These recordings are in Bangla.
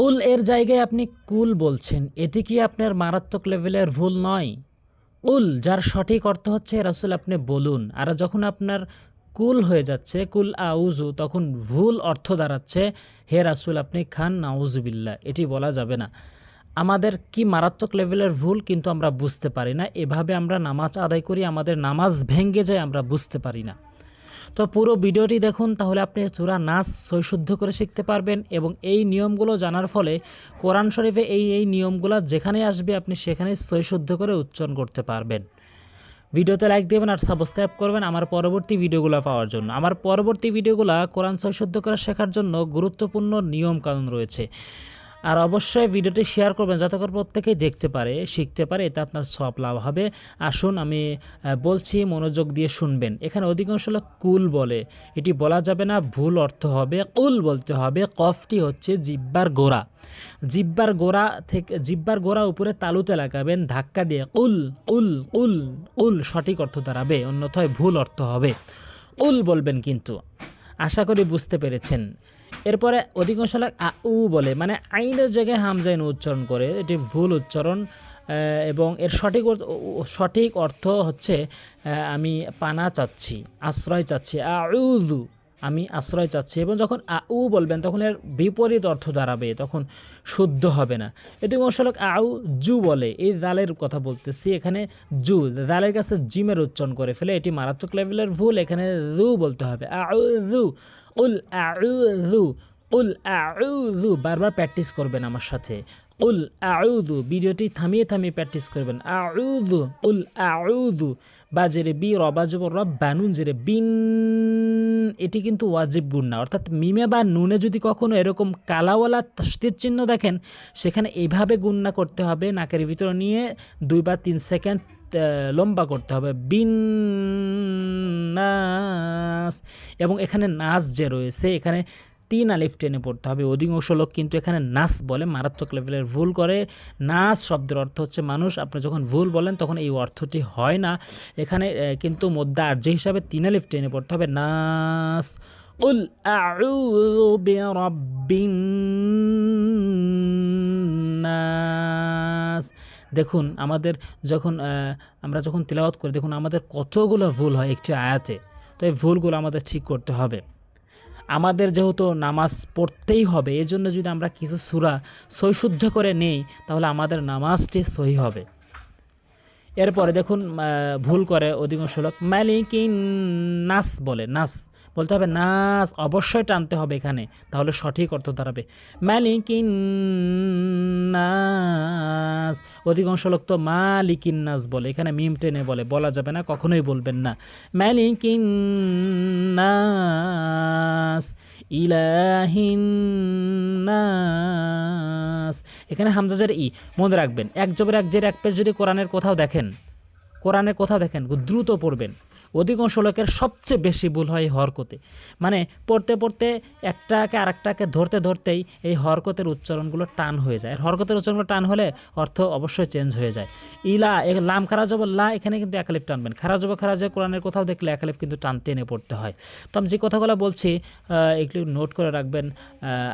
কুল এর জায়গায় আপনি কুল বলছেন, এটি কি আপনার মারাত্মক লেভেলের ভুল নয়? কুল, যার সঠিক অর্থ হচ্ছে, রাসুল আপনি বলুন, আর যখন আপনার কুল হয়ে যাচ্ছে, কুল আউজু তখন ভুল অর্থ দাঁড়াচ্ছে, হে রাসুল আপনি খান নাউজুবিল্লা এটি বলা যাবে না। আমাদের কি মারাত্মক লেভেলের ভুল কিন্তু আমরা বুঝতে পারি না, এভাবে আমরা নামাজ আদায় করি, আমাদের নামাজ ভেঙ্গে যায়, আমরা বুঝতে পারি না। তো পুরো ভিডিওটি দেখুন, তাহলে আপনি চূড়া নাচ সৈশুদ্ধ করে শিখতে পারবেন এবং এই নিয়মগুলো জানার ফলে কোরআন শরীফে এই এই নিয়মগুলো যেখানে আসবে, আপনি সেখানে সৈশুদ্ধ করে উচ্চারণ করতে পারবেন। ভিডিওতে লাইক দেবেন আর সাবস্ক্রাইব করবেন আমার পরবর্তী ভিডিওগুলো পাওয়ার জন্য। আমার পরবর্তী ভিডিওগুলো কোরআন সৈশুদ্ধ করে শেখার জন্য গুরুত্বপূর্ণ নিয়ম কানুন রয়েছে। আর অবশ্যই ভিডিওটি শেয়ার করবেন যাতে করে প্রত্যেকেই দেখতে পারে, শিখতে পারে, এতে আপনার সব লাভ হবে। আসুন, আমি বলছি, মনোযোগ দিয়ে শুনবেন। এখানে অধিকাংশ লোক কুল বলে। এটি বলা যাবে না ভুল অর্থ হবে, কুল বলতে হবে, কফটি হচ্ছে জিব্বার গোড়া। জিব্বার গোড়া থেকে, জিব্বার গোড়া উপরে তালুতে লাগাবেন, ধাক্কা দিয়ে কুল কুল কুল কুল সঠিক অর্থ দাঁড়াবে, অন্যথায় ভুল অর্থ হবে। কুল বলবেন কিন্তু। আশা করি বুঝতে পেরেছেন। এরপরে অধিকাংশ লোক আ, উ বলে মানে আইনের জায়গায় হামজাইন উচ্চারণ করে, এটি ভুল উচ্চারণ এবং এর সঠিক সঠিক অর্থ হচ্ছে আমি পানা চাচ্ছি, আশ্রয় চাচ্ছি আউদু আমি আশ্রয় চাচ্ছি এবং যখন আ উ বলবেন, তখন এর বিপরীত অর্থ দাঁড়াবে, তখন শুদ্ধ হবে না। এটি অংশ লোক আউ জু বলে। এই দালের কথা বলতেছি, এখানে জু দালের কাছে জিমের উচ্চারণ করে ফেলে, এটি মারাত্মক লেভেলের ভুল, এখানে রু বলতে হবে। আউ রু উল আউযু উল আউযু বারবার প্র্যাকটিস করবেন আমার সাথে। উল আউযু, ভিডিওটি থামিয়ে থামিয়ে প্র্যাকটিস করবেন। আউযু, উল আউযু বা জেরে বি রবা জবর রব বানুন জেরে বিন, এটি কিন্তু ওয়াজিব গুণ না। অর্থাৎ মিমে বা নুনে যদি কখনো এরকম কালাওয়ালা তস্তির চিহ্ন দেখেন, সেখানে এইভাবে গুণনা করতে হবে, নাকের ভিতরে নিয়ে দুই বা তিন সেকেন্ড লম্বা করতে হবে। বিন, নাস, এবং এখানে নাচ যে রয়েছে, এখানে তিন আলিফ টেনে পড়তে হবে। অধিকাংশ লোক কিন্তু এখানে নাচ বলে, মারাত্মক লেভেলের ভুল করে। নাচ শব্দের অর্থ হচ্ছে মানুষ, আপনি যখন ভুল বলেন তখন এই অর্থটি হয় না। এখানে কিন্তু মধ্যে আর্য হিসাবে তিন আলিফ টেনে পড়তে হবে। নাস, উল নাস। দেখুন, আমাদের যখন আমরা যখন তিলাওয়াত করি, দেখুন, আমাদের কতগুলো ভুল হয় একটি আয়াতে। তো এই ভুলগুলো আমাদের ঠিক করতে হবে। আমাদের যেহেতু নামাজ পড়তেই হবে এই জন্য যদি আমরা কিছু সুরা সৈশুদ্ধ করে নেই, তাহলে আমাদের নামাজটি সহি হবে। এরপরে দেখুন ভুল করে অধিকাংশ লোক মালিকিন নাস বলে, নাস। বলতে হবে, নাস, অবশ্যই টানতে হবে এখানে। তাহলে সঠিক অর্থ দাঁড়াবে। নাস। অধিকাংশ লোক তো নাস বলে, এখানে মিম টেনে বলে, বলা যাবে না, কখনোই বলবেন না। নাস, ইলাহিন নাস। এখানে হামজাজের ই, মনে রাখবেন, এক জবের এক জের এক পেজ যদি কোরআনের কোথাও দেখেন, কোরআনের কোথাও দেখেন, দ্রুত পড়বেন। অধিকাংশ লোকের সবচেয়ে বেশি ভুল হয় এই হরকতে। মানে পড়তে পড়তে একটাকে আরেকটাকে ধরতে ধরতেই এই হরকতের উচ্চারণগুলো টান হয়ে যায়। আর হরকতের উচ্চারণগুলো টান হলে অর্থ অবশ্যই চেঞ্জ হয়ে যায়। ইলা লাম খারা যাব লা এখানে কিন্তু একালিফ টানবেন। খারা যাব খারা যায় কোরআনের কোথাও দেখলে একালিফ কিন্তু টান টেনে পড়তে হয়। তো আমি যে কথাগুলো বলছি একটু নোট করে রাখবেন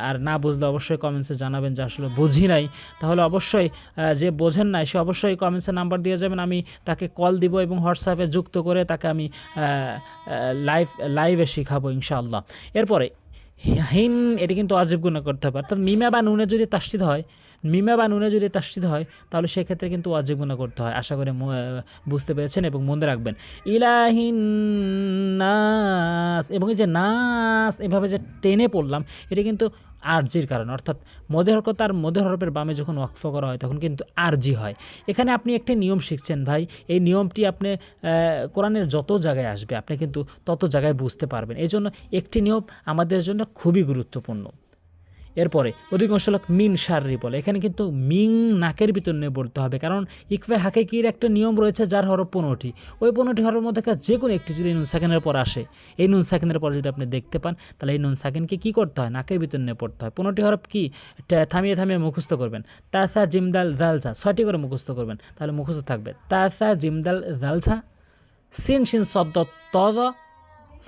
আর না বুঝলে অবশ্যই কমেন্টসে জানাবেন যে আসলে বুঝি নাই। তাহলে অবশ্যই যে বোঝেন নাই, সে অবশ্যই কমেন্টসে নাম্বার দিয়ে যাবেন। আমি তাকে কল দিব এবং হোয়াটসঅ্যাপে যুক্ত করে তাকে আমি লাইভ লাইভে শিখাবো ইনশাআল্লাহ। এরপরে, হিন, এটি কিন্তু অজীব গুণ করতে হবে। অর্থাৎ মিমা বা নুনে যদি তাস্তিদ হয়, মিমা বা নুনে যদি তাস্তিদ হয়, তাহলে সেক্ষেত্রে কিন্তু অজীব গুণ করতে হয়। আশা করি বুঝতে পেরেছেন এবং মনে রাখবেন। ইলাহিন নাস, এবং এই যে নাস, এভাবে যে টেনে পড়লাম, এটা কিন্তু আরজির কারণে। অর্থাৎ মধ্যে হরকত আর মধ্যে হরফের বামে যখন ওয়াকফ করা হয়, তখন কিন্তু আরজি হয়। এখানে আপনি একটি নিয়ম শিখছেন ভাই। এই নিয়মটি আপনি কোরআনের যত জায়গায় আসবে, আপনি কিন্তু তত জায়গায় বুঝতে পারবেন। এই জন্য একটি নিয়ম আমাদের জন্য খুবই গুরুত্বপূর্ণ। এরপরে অধিকাংশ লোক মিন সারি বলে। এখানে কিন্তু মিং নাকের ভিতর নিয়ে পড়তে হবে, কারণ ইকফে হাকিকির একটা নিয়ম রয়েছে যার হরফ পনেরোটি। ওই পনেরোটি হরফের মধ্যে যে কোনো একটি যদি নুন সেকেন্ডের পর আসে, এই নুন সেকেন্ডের পর যদি আপনি দেখতে পান, তাহলে এই নুন সেকেন্ডকে কী করতে হয়? নাকের ভিতর নিয়ে পড়তে হয়। পনেরোটি হরফ কি? থামিয়ে থামিয়ে মুখস্থ করবেন। তাসা জিমদাল জালসা, ছয়টি করে মুখস্থ করবেন, তাহলে মুখস্থ থাকবে। তাসা জিমদাল জালসা, সিন সিন শব্দ তদ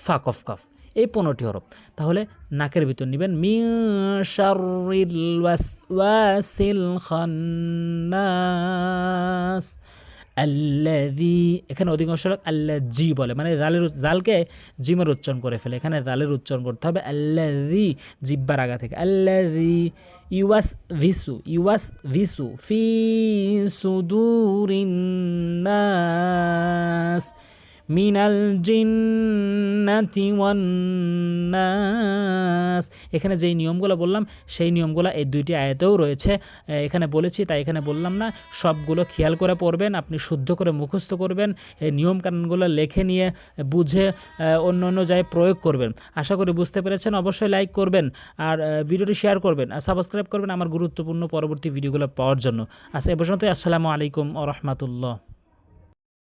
ফা, কফ কফ। এই পনেরোটি হরফ। তাহলে নাকের ভিতর নেবেন এখানে অধিকাংশ লোক আল্লাহ জি বলে মানে রালের রালকে জিমের উচ্চারণ করে ফেলে। এখানে রালের উচ্চারণ করতে হবে আল্লাদি জিব্বার আগা থেকে। আল্লাদি ইউয়াস ভিসু ইউয়াস ভিসু ফি সুদুরিন্নাস মিনাল ওয়ান্নাস। এখানে যেই নিয়মগুলো বললাম, সেই নিয়মগুলো এই দুইটি আয়াতেও রয়েছে। এখানে বলেছি, তাই এখানে বললাম না, সবগুলো খেয়াল করে পড়বেন, আপনি শুদ্ধ করে মুখস্থ করবেন এই নিয়ম কানুনগুলো লেখে নিয়ে বুঝে অন্য অন্য জায়গায় প্রয়োগ করবেন। আশা করি বুঝতে পেরেছেন, অবশ্যই লাইক করবেন আর ভিডিওটি শেয়ার করবেন আর সাবস্ক্রাইব করবেন আমার গুরুত্বপূর্ণ পরবর্তী ভিডিওগুলো পাওয়ার জন্য। আচ্ছা এ পর্যন্তই, আসসালামু আলাইকুম ও রহমতুল্লাহ।